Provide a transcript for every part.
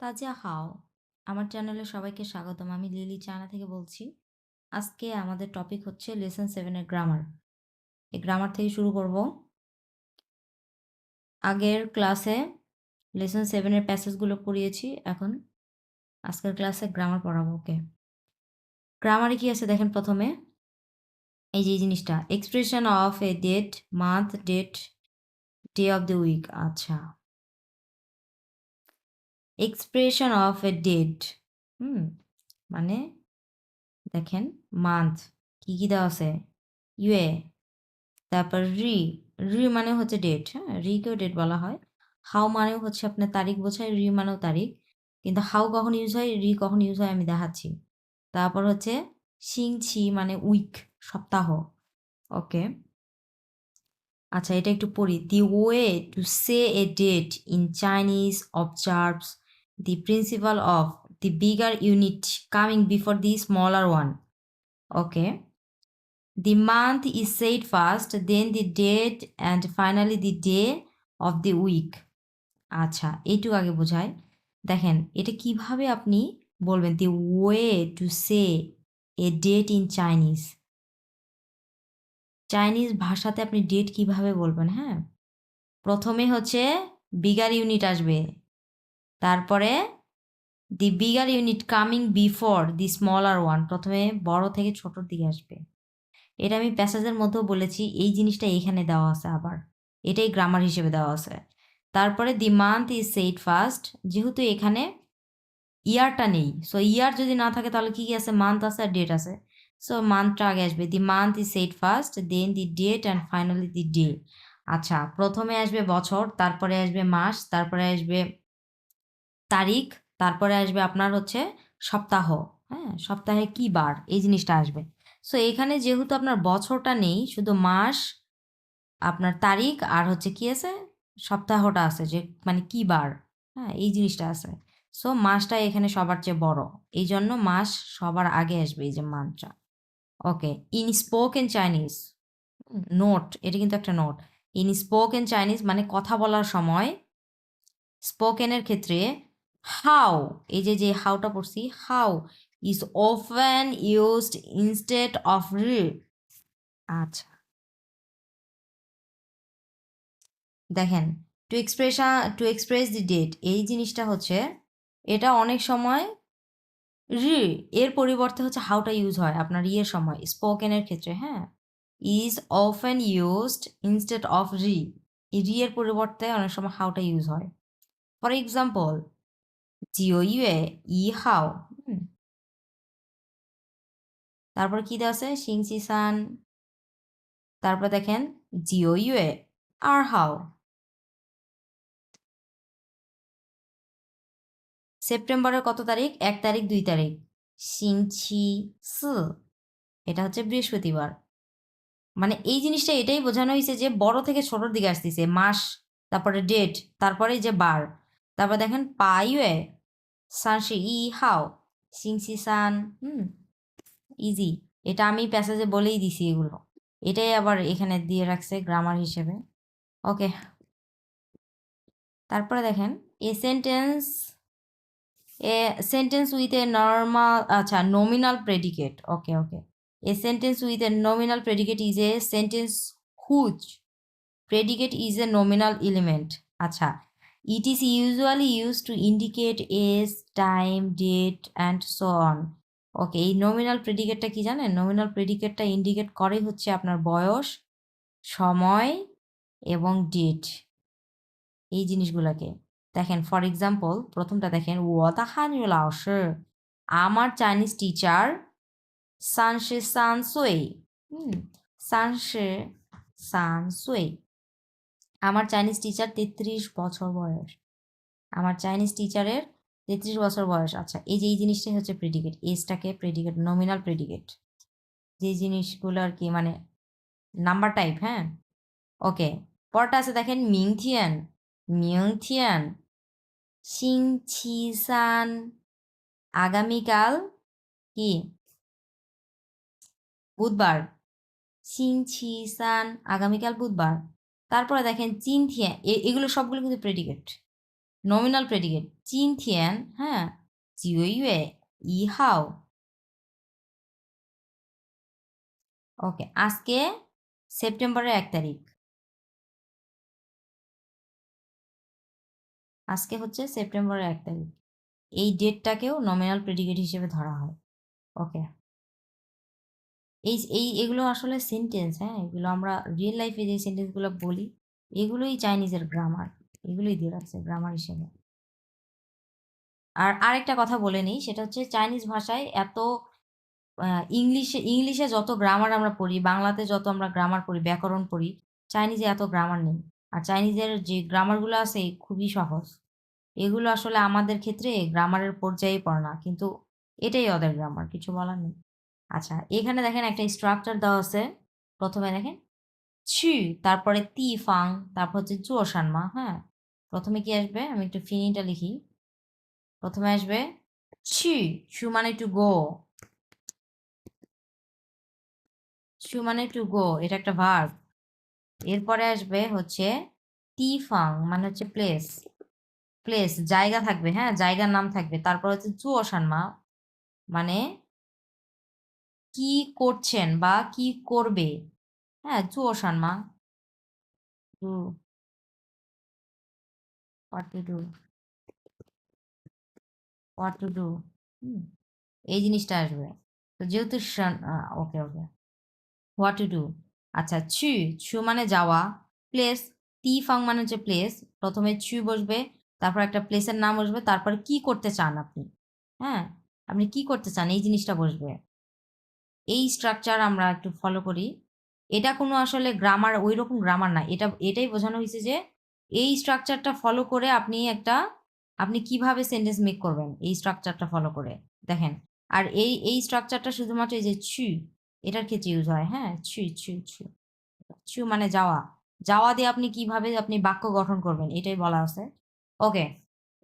তাজিয়া হাও, আমার চ্যানেলে সবাইকে স্বাগতম। আমি লিলি চায়না থেকে বলছি, আজকে আমাদের টপিক হচ্ছে লেসন সেভেনের গ্রামার এই গ্রামার থেকে শুরু করব। আগের ক্লাসে লেসন সেভেনের প্যাসেজগুলো পড়িয়েছি, এখন আজকের ক্লাসে গ্রামার পড়াবো ওকে গ্রামারে কি আছে দেখেন প্রথমে? এই যে জিনিসটা expression of a date month date day of the week আচ্ছা। Expression of a date hmm মানে দেখেন মান্থ কি কী দেওয়া আছে? ইউএ, তারপর রি রি মানে হচ্ছে ডেট হ্যাঁ? রিকেও ডেট বলা হয়। হাউ মানেও হচ্ছে আপনার তারিখ বোঝায়, রি মানেও তারিখ। কিন্তু হাউ কখন ইউজ হয়, রি কখন ইউজ হয় আমি দেখাচ্ছি। তারপর হচ্ছে সিং ছি মানে উইক সপ্তাহ। ওকে। আচ্ছা এটা একটু পড়ি। The way to say a date in Chinese observes the principle of the bigger unit coming before the smaller one. Okay. The month is said first, then the date, and finally the day of the week. আচ্ছা এইটুকু আগে বোঝায় দেখেন এটা কীভাবে আপনি বলবেন the way to say a date in Chinese Chinese ভাষাতে আপনি ডেট কীভাবে বলবেন হ্যাঁ প্রথমে হচ্ছে বিগার ইউনিট আসবে তারপরে the bigger unit coming before the smaller one প্রথমে বড় থেকে ছোটোর দিকে আসবে। এটা আমি প্যাসেজের মধ্যেও বলেছি, এই জিনিসটা এখানে দেওয়া আছে আবার। এটাই গ্রামার হিসেবে দেওয়া আছে। তারপরে the month is said first যেহেতু এখানে ইয়ারটা নেই সো ইয়ার যদি না থাকে তাহলে কী কী আছে? মান্থ আছে আর ডেট আছে। সো মান্থটা আগে আসবে। The month is said first then the date and finally the day আচ্ছা প্রথমে আসবে বছর, তারপরে আসবে মাস, তারপরে আসবে তারিখ, তারপরে আসবে আপনার হচ্ছে সপ্তাহ হ্যাঁ? সপ্তাহে কি বার? এই জিনিসটা আসবে। সো এখানে যেহেতু আপনার বছরটা নেই, শুধু মাস, আপনার তারিখ আর হচ্ছে কি আছে? সপ্তাহটা আছে যে মানে কি বার? হ্যাঁ এই জিনিসটা আছে। সো মাসটা এখানে সবার চেয়ে বড়। এই জন্য মাস সবার আগে আসবে এই যে মানটা okay in spoken Chinese note এটা কিন্তু একটা নোট ইন স্পোকেন চাইনিজ মানে কথা বলার সময় স্পোকেনের ক্ষেত্রে হাউ এই যে যে হাউটা পড়ছি how is often used instead of রি আচ্ছা। দেখেন to expression to express the date এই জিনিসটা হচ্ছে, এটা অনেক সময় রি এর পরিবর্তে হচ্ছে হাউটা ইউজ হয়, আপনার ইয়ের সময় স্পোকেনের ক্ষেত্রে হ্যাঁ? Is often used instead of রি রি এর পরিবর্তে অনেক সময় হাউটা ইউজ হয়। For example 九月一号হুম। তারপর কি দেওয়া আছে সিংসি সান তারপর দেখেন জিও ইউএ আর হাও সেপ্টেম্বরের কত তারিখ এক তারিখ দুই তারিখ সিংছি সু এটা হচ্ছে বৃহস্পতিবার মানে এই জিনিসটা এটাই বোঝানো হয়েছে যে বড় থেকে ছোটর দিকে আসতেছে মাস তারপরে ডেট তারপরে যে বার তারপর দেখেন পাইয়ে সানশি ই হাও সিংসি সান হুম ইজি এটা আমি প্যাসেজে বলেই দিছি এগুলো। এটাই আবার এখানে দিয়ে রাখছে গ্রামার হিসেবে। ওকে তারপরে দেখেন a sentence a sentence with a normal আচ্ছা nominal predicate okay okay a sentence with a nominal predicate is a sentence whose predicate is a nominal element আচ্ছা It is usually used to indicate age, time, date and so on. Okay এই nominal প্রেডিকেটটা কি জানেন? Nominal প্রেডিকেটটা indicate করে হচ্ছে আপনার বয়স সময় এবং ডেট এই জিনিসগুলোকে। দেখেন ফর এক্সাম্পল প্রথমটা দেখেন ওয়াতাহান লাওসে আমার চাইনিজ টিচার সানশে সানসুই সানশে সানসুই আমার চাইনিজ টিচার তেত্রিশ বছর বয়স। আমার চাইনিজ টিচারের তেত্রিশ বছর বয়স। আচ্ছা এই যে, এই জিনিসটাই হচ্ছে প্রেডিকেট এজটাকে প্রেডিকেট নমিনাল প্রেডিকেট যে জিনিসগুলো আর কি মানে নাম্বার টাইপ হ্যাঁ? ওকে পরটা আছে দেখেন, মিংথিয়ান মিংথিয়ান সিং সান আগামীকাল কি? বুধবার সিং সান আগামীকাল বুধবার। তারপরে দেখেন চিন থিয়ান এগুলো সবগুলো কিন্তু প্রেডিকেট নমিনাল প্রেডিকেট চিন থিয়ান হ্যাঁ জিওইয়ে ই হাও। ওকে, আজকে সেপ্টেম্বরের এক তারিখ। আজকে হচ্ছে সেপ্টেম্বরের এক তারিখ। এই ডেটটাকেও নমিনাল প্রেডিকেট হিসেবে ধরা হয়। ওকে। এই এই, এগুলো আসলে সেন্টেন্স হ্যাঁ? এগুলো আমরা রিয়েল লাইফে যে সেন্টেন্সগুলো বলি, এগুলোই চাইনিজের গ্রামার এগুলোই দিয়ে রাখছে গ্রামার হিসেবে। আর আরেকটা কথা বলে নিই, সেটা হচ্ছে চাইনিজ ভাষায় এত ইংলিশে ইংলিশে যত গ্রামার আমরা পড়ি, বাংলাতে যত আমরা গ্রামার পড়ি, ব্যাকরণ পড়ি চাইনিজে এত গ্রামার নেই। আর চাইনিজের যে গ্রামারগুলো আছে, খুবই সহজ। এগুলো আসলে আমাদের ক্ষেত্রে গ্রামারের পর্যায়ে পড়ে না, কিন্তু এটাই ওদের গ্রামার কিছু বলার নেই। আচ্ছা এখানে দেখেন একটা স্ট্রাকচার দেওয়া আছে। প্রথমে দেখেন, ছি তারপরে তি ফাং তারপর হচ্ছে জুয়ো সানমা হ্যাঁ? প্রথমে কি আসবে? আমি একটু ফিনিটা লিখি। প্রথমে আসবে, ছি ছু মানে টু গো। ছু মানে টু গো, এটা একটা ভার্ব এরপরে আসবে হচ্ছে, তি ফাং মানে হচ্ছে প্লেস প্লেস জায়গা থাকবে হ্যাঁ? জায়গার নাম থাকবে। তারপর হচ্ছে জুয়ো সানমা মানে কি করছেন বা কি করবে? হ্যাঁ জুয়ো সানমা what to do what to do এই জিনিসটা আসবে। তো যেহেতু okay okay. What to do আচ্ছা ছু ছু মানে যাওয়া। প্লেস তি ফাং মানে হচ্ছে প্লেস প্রথমে ছু বসবে তারপর একটা প্লেসের নাম বসবে তারপর কি করতে চান আপনি? হ্যাঁ আপনি কি করতে চান? এই জিনিসটা বসবে। এই স্ট্রাকচার আমরা একটু ফলো করি। এটা কোনো আসলে গ্রামার ওই রকম গ্রামার না। এটা, এটাই বোঝানো হয়েছে যে এই স্ট্রাকচারটা ফলো করে আপনি একটা, আপনি কীভাবে সেন্টেন্স মেক করবেন এই স্ট্রাকচারটা ফলো করে। দেখেন, আর এই এই স্ট্রাকচারটা শুধুমাত্র এই যে ছু এটার ক্ষেত্রে ইউজ হয়। হ্যাঁ ছু ছু ছু ছু মানে যাওয়া। যাওয়া দিয়ে আপনি কীভাবে আপনি বাক্য গঠন করবেন এটাই বলা আছে। ওকে,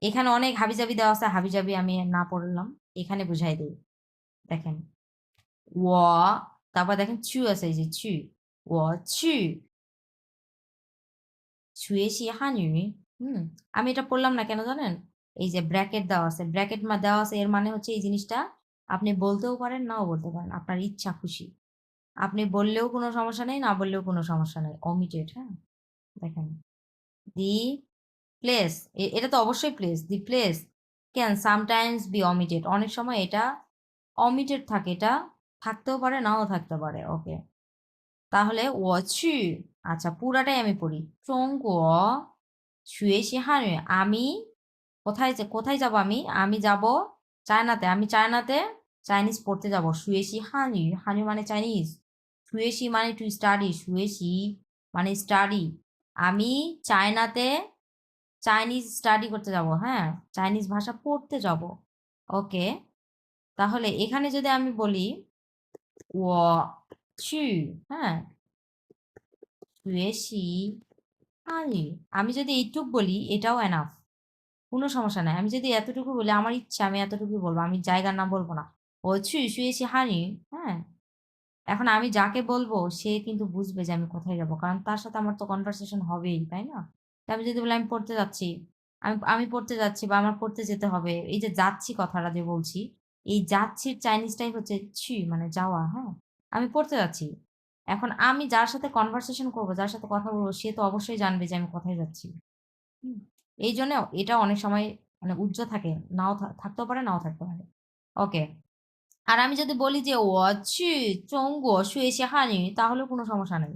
এখানে অনেক হাবিজাবি দেওয়া আছে। হাবিজাবি আমি না পড়লাম। এখানে বুঝাই দিই। দেখেন ও তারপর দেখেন ছু আছে এই যে ছু ও ছু ছুঁয়ে হানু হুম আমি এটা পড়লাম না কেন জানেন এই যে ব্র্যাকেট দেওয়া আছে। ব্র্যাকেট মা দেওয়া আছে, এর মানে হচ্ছে এই জিনিসটা আপনি বলতেও পারেন, নাও বলতে পারেন। আপনার ইচ্ছা খুশি। আপনি বললেও কোনো সমস্যা নেই, না বললেও কোনো সমস্যা নেই। অমিটেড হ্যাঁ? দেখেন। দি প্লেস এটা তো অবশ্যই place the place can sometimes be omitted অনেক সময় এটা অমিটেড থাকে, এটা থাকতেও পারে, নাও থাকতে পারে ওকে তাহলে ও ছু আচ্ছা পুরাটাই আমি পড়ি। চঙ্গ ছুয়েছি হানু আমি কোথায় কোথায় যাব আমি? আমি যাব চায়নাতে, আমি চায়নাতে চাইনিজ পড়তে যাব। শুয়েছি হানু হানু মানে চাইনিজ। শুয়েছি মানে টু স্টাডি শুয়েছি মানে স্টাডি আমি চায়নাতে চাইনিজ স্টাডি করতে যাব হ্যাঁ চাইনিজ ভাষা পড়তে যাব ওকে তাহলে এখানে যদি আমি বলি ও চু হ্যাঁ আমি যদি এইটুক বলি, এটাও এনাফ কোনো সমস্যা নাই। আমি যদি এতটুকু বলি, আমার ইচ্ছা, আমি এতটুকু বলব। আমি জায়গার নাম বলব না। ও ছুঁই শুয়েছি হানি হ্যাঁ। এখন আমি যাকে বলব, সে কিন্তু বুঝবে যে আমি কোথায় যাব। কারণ তার সাথে আমার তো কনভারসেশন হবেই, তাই না? আমি যদি বলি, আমি পড়তে যাচ্ছি, আমি আমি পড়তে যাচ্ছি বা আমার পড়তে যেতে হবে। এই যে যাচ্ছি কথাটা যে বলছি এই যাচ্ছির চাইনিজটাই হচ্ছে ছি মানে যাওয়া হ্যাঁ? আমি পড়তে যাচ্ছি। এখন আমি যার সাথে কনভারসেশন করব, যার সাথে কথা বলব, সে তো অবশ্যই জানবে যে আমি কোথায় যাচ্ছি। এই জন্য এটা অনেক সময় মানে উজ্জ্ব থাকে, নাও থাকতেও পারে, নাও থাকতে পারে। ওকে, আর আমি যদি বলি যে ও চি চঙ্গ শুয়েছে হানি তাহলেও কোনো সমস্যা নেই।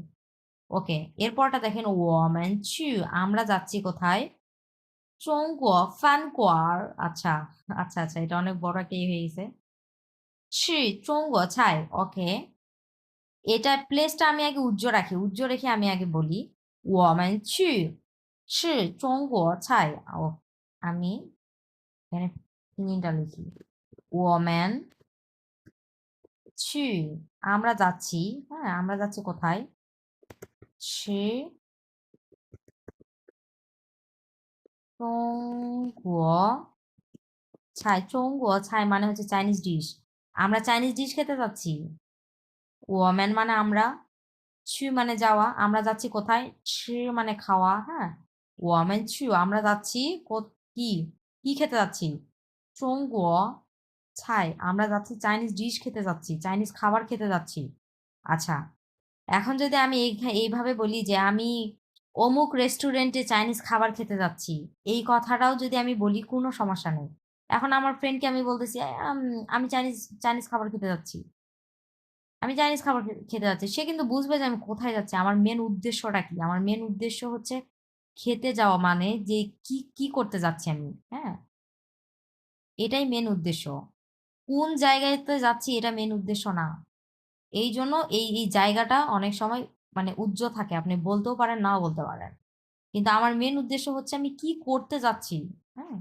ওকে, এরপরটা দেখেন ও ম্যান চু আমরা যাচ্ছি কোথায়? চঙ্গুয় ফান কোয়ার আচ্ছা আচ্ছা আচ্ছা এটা অনেক বড় একটা হয়ে গেছে। ছি চঙ্গুয় ছাই ওকে এটা প্লেসটা আমি আগে উজ্জ্ব রাখি, উজ্জ্ব রেখে আমি আগে বলি। ও মানে চু ছি চঙ্গুয় ছাই ও আমি এখানে পিনিটা লিখি। ওম্যান ছি আমরা যাচ্ছি হ্যাঁ আমরা যাচ্ছি কোথায়? ছি সে ছাই চঙ্গ ছাই মানে হচ্ছে চাইনিজ ডিশ আমরা চাইনিজ ডিশ খেতে যাচ্ছি। ওম্যান মানে আমরা। ছু মানে যাওয়া। আমরা যাচ্ছি কোথায়? ছি মানে খাওয়া। হ্যাঁ। ওয়ামেন ছু আমরা যাচ্ছি কি? কি খেতে যাচ্ছি? চঙ্গো ছাই আমরা যাচ্ছি চাইনিজ ডিশ খেতে যাচ্ছি। চাইনিজ খাবার খেতে যাচ্ছি। আচ্ছা এখন যদি আমি এই- এইভাবে বলি যে আমি অমুক রেস্টুরেন্টে চাইনিজ খাবার খেতে যাচ্ছি। এই কথাটাও যদি আমি বলি কোনো সমস্যা নেই। এখন আমার ফ্রেন্ডকে আমি বলতেছি "আম, চাইনিজ চাইনিজ খাবার খেতে যাচ্ছি। আমি চাইনিজ খাবার খেতে যাচ্ছি। সে কিন্তু বুঝবে যে আমি কোথায় যাচ্ছি। আমার মেন উদ্দেশ্যটা কি? আমার মেন উদ্দেশ্য হচ্ছে খেতে যাওয়া মানে যে কি কি করতে যাচ্ছি আমি হ্যাঁ? এটাই মেন উদ্দেশ্য। কোন জায়গাতে যাচ্ছি এটা মেন উদ্দেশ্য না। এই জন্য এই এই জায়গাটা অনেক সময় মানে উজ্জ্বল থাকে। আপনি বলতেও পারেন, নাও বলতে পারেন। কিন্তু আমার মেন উদ্দেশ্য হচ্ছে আমি কি করতে যাচ্ছি হ্যাঁ?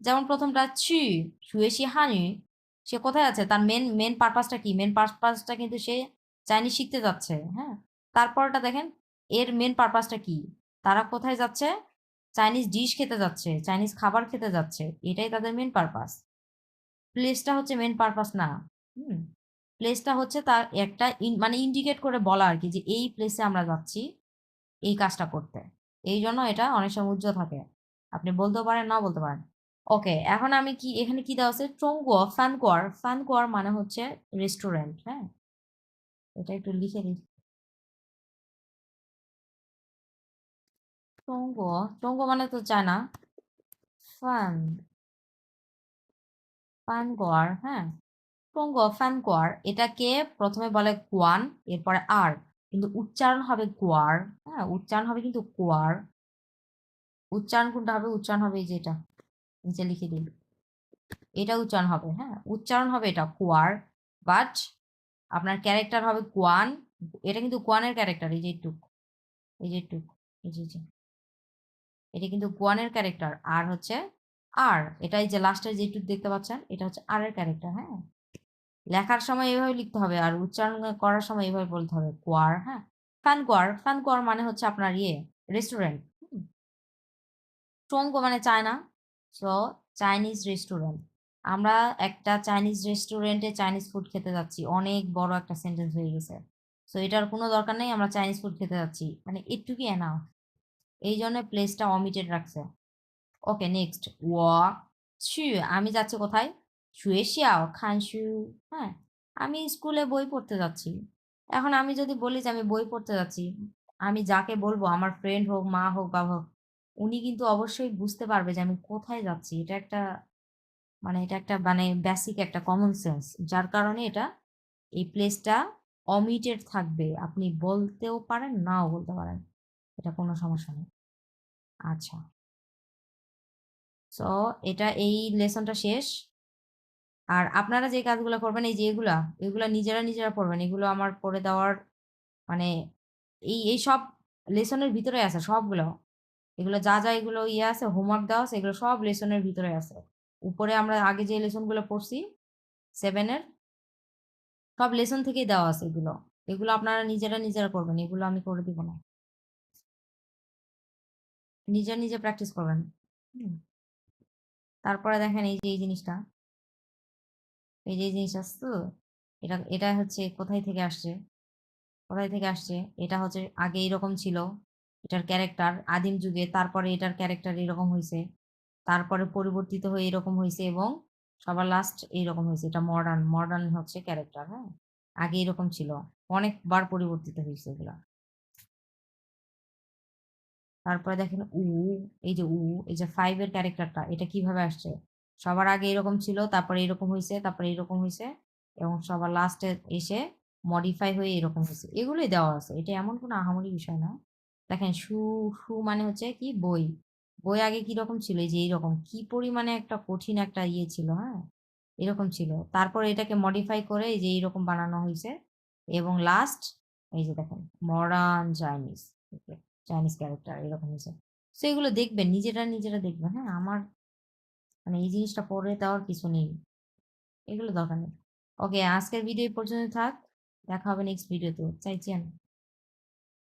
যেমন প্রথমটা, ছি শুয়েছি হানি, সে কোথায় আছে? তার মেন মেন পারপাসটা কি? মেন পারপাসটা কিন্তু সে চাইনিজ শিখতে যাচ্ছে হ্যাঁ? তারপরটা দেখেন, এর মেন পারপাসটা কি? তারা কোথায় যাচ্ছে? চাইনিজ ডিশ খেতে যাচ্ছে চাইনিজ খাবার খেতে যাচ্ছে, এটাই তাদের মেন পারপাস প্লেসটা হচ্ছে মেন পারপাস না, হুম? প্লেসটা হচ্ছে তার একটা মানে ইন্ডিকেট করে বলা আর কি যে এই প্লেসে আমরা যাচ্ছি, এই কাজটা করতে। এই জন্য এটা অনেক সময় উজ্জ্বল থাকে। আপনি বলতেও পারেন না বলতে পারেন। ওকে এখন আমি কি, এখানে কি দেওয়া আছে? চঙ্গুয়া ফ্যানকোয়ার ফ্যানকোয়ার মানে হচ্ছে রেস্টুরেন্ট হ্যাঁ? এটা একটু লিখে দিই চঙ্গুয়া চঙ্গুয়া মানে তো চায় চায়না। ফান ফানকোয়ার হ্যাঁ? চঙ্গুয়া ফ্যানকোয়ার এটাকে প্রথমে বলে কোয়ান এরপরে আর কিন্তু উচ্চারণ হবে কোয়ার হ্যাঁ উচ্চারণ হবে কিন্তু কোয়ার উচ্চারণ কোনটা হবে উচ্চারণ হবে এই যেটা নিচে লিখে দিই এটা উচ্চারণ হবে হ্যাঁ উচ্চারণ হবে এটা কোয়ার বাট আপনার ক্যারেক্টার হবে কোয়ান এটা কিন্তু কোয়ানের ক্যারেক্টার এই যে টুক এই যে টুক এই যে যে। এটা কিন্তু কোয়ানের ক্যারেক্টার আর হচ্ছে আর এটা এই যে লাস্টের যেটুক দেখতে পাচ্ছেন, এটা হচ্ছে আর এর ক্যারেক্টার হ্যাঁ লেখার সময় এইভাবে লিখতে হবে আর উচ্চারণ করার সময় এইভাবে বলতে হবে কোয়ার হ্যাঁ? ফ্যান কোয়ার ফ্যান কোয়ার মানে হচ্ছে আপনার ইয়ে রেস্টুরেন্ট চঙ্গো মানে চায়না সো চাইনিজ রেস্টুরেন্ট আমরা একটা চাইনিজ রেস্টুরেন্টে চাইনিজ ফুড খেতে যাচ্ছি, অনেক বড় একটা সেন্টেন্স হয়ে গেছে। সো এটার কোনো দরকার নেই, আমরা চাইনিজ ফুড খেতে যাচ্ছি মানে একটুকি এনা এই জন্য প্লেসটা অমিটেড রাখছে। ওকে নেক্সট ওয়া আমি যাচ্ছি কোথায়? শুয়ে শিয়াও খান শু হ্যাঁ? আমি স্কুলে বই পড়তে যাচ্ছি। এখন আমি যদি বলি যে আমি বই পড়তে যাচ্ছি, আমি যাকে বলব, আমার ফ্রেন্ড হোক, মা হোক, বাবা হোক, উনি কিন্তু অবশ্যই বুঝতে পারবে যে আমি কোথায় যাচ্ছি। এটা একটা মানে এটা একটা মানে বেসিক একটা কমন সেন্স যার কারণে এটা, এই প্লেসটা অমিটেড থাকবে। আপনি বলতেও পারেন, নাও বলতে পারেন। এটা কোনো সমস্যা নেই। আচ্ছা। সো এটা এই লেসনটা শেষ। আর আপনারা যে কাজগুলো করবেন, এই যে এগুলা এগুলা নিজেরা নিজেরা পড়বেন এগুলো আমার পড়ে দেওয়ার মানে এই এই সব লেসনের ভিতরে আছে সবগুলো। এগুলো যা যা এগুলো ইয়ে আছে হোমওয়ার্ক দেওয়া আছে, এগুলো সব লেসনের ভিতরে আছে। উপরে আমরা আগে যে লেসনগুলো পড়ছি সেভেনের সব লেসন থেকেই দেওয়া আছে এগুলো। এগুলো আপনারা নিজেরা নিজেরা করবেন, এগুলো আমি করে দিব না। নিজে নিজে প্র্যাকটিস করবেন। তারপরে দেখেন এই যে, এই জিনিসটা। এই যে জিনিস আসছে তো এটা এটা হচ্ছে কোথায় থেকে আসছে? কোথায় থেকে আসছে? এটা হচ্ছে আগে এরকম ছিল, এটার ক্যারেক্টার আদিম যুগে, তারপরে এটার ক্যারেক্টার এরকম হয়েছে তারপরে পরিবর্তিত হয়ে এরকম হয়েছে এবং সবার লাস্ট এইরকম হয়েছে এটা মডার্ন মডার্ন হচ্ছে ক্যারেক্টার হ্যাঁ? আগে এরকম ছিল, অনেকবার পরিবর্তিত হয়েছে এগুলা। তারপরে দেখেন উ, এই যে উ, এই যে ফাইভ এর ক্যারেক্টারটা এটা কীভাবে আসছে? সবার আগে এরকম ছিল, তারপরে এরকম হয়েছে তারপরে এরকম হয়েছে এবং সবার লাস্টে এসে মডিফাই হয়ে এরকম হয়েছে এগুলোই দেওয়া আছে। এটা এমন কোনো আহামরি বিষয় না। দেখেন সু সু মানে হচ্ছে কি? বই। বই আগে কীরকম ছিল? এই যে এইরকম। কি পরিমাণে একটা কঠিন একটা ইয়ে ছিল হ্যাঁ? এরকম ছিল। তারপর এটাকে মডিফাই করে এই যে এইরকম বানানো হয়েছে এবং লাস্ট এই যে দেখেন মডার্ন চাইনিজ চাইনিজ ক্যারেক্টার এরকম হয়েছে সো এগুলো দেখবেন, নিজেরা নিজেরা দেখবেন হ্যাঁ? আমার মানে এই জিনিসটা পড়ে দেওয়ার কিছু নেই। এগুলো দরকার নেই। ওকে আজকের ভিডিও পর্যন্ত থাক। দেখা হবে নেক্সট ভিডিওতে চাইছেন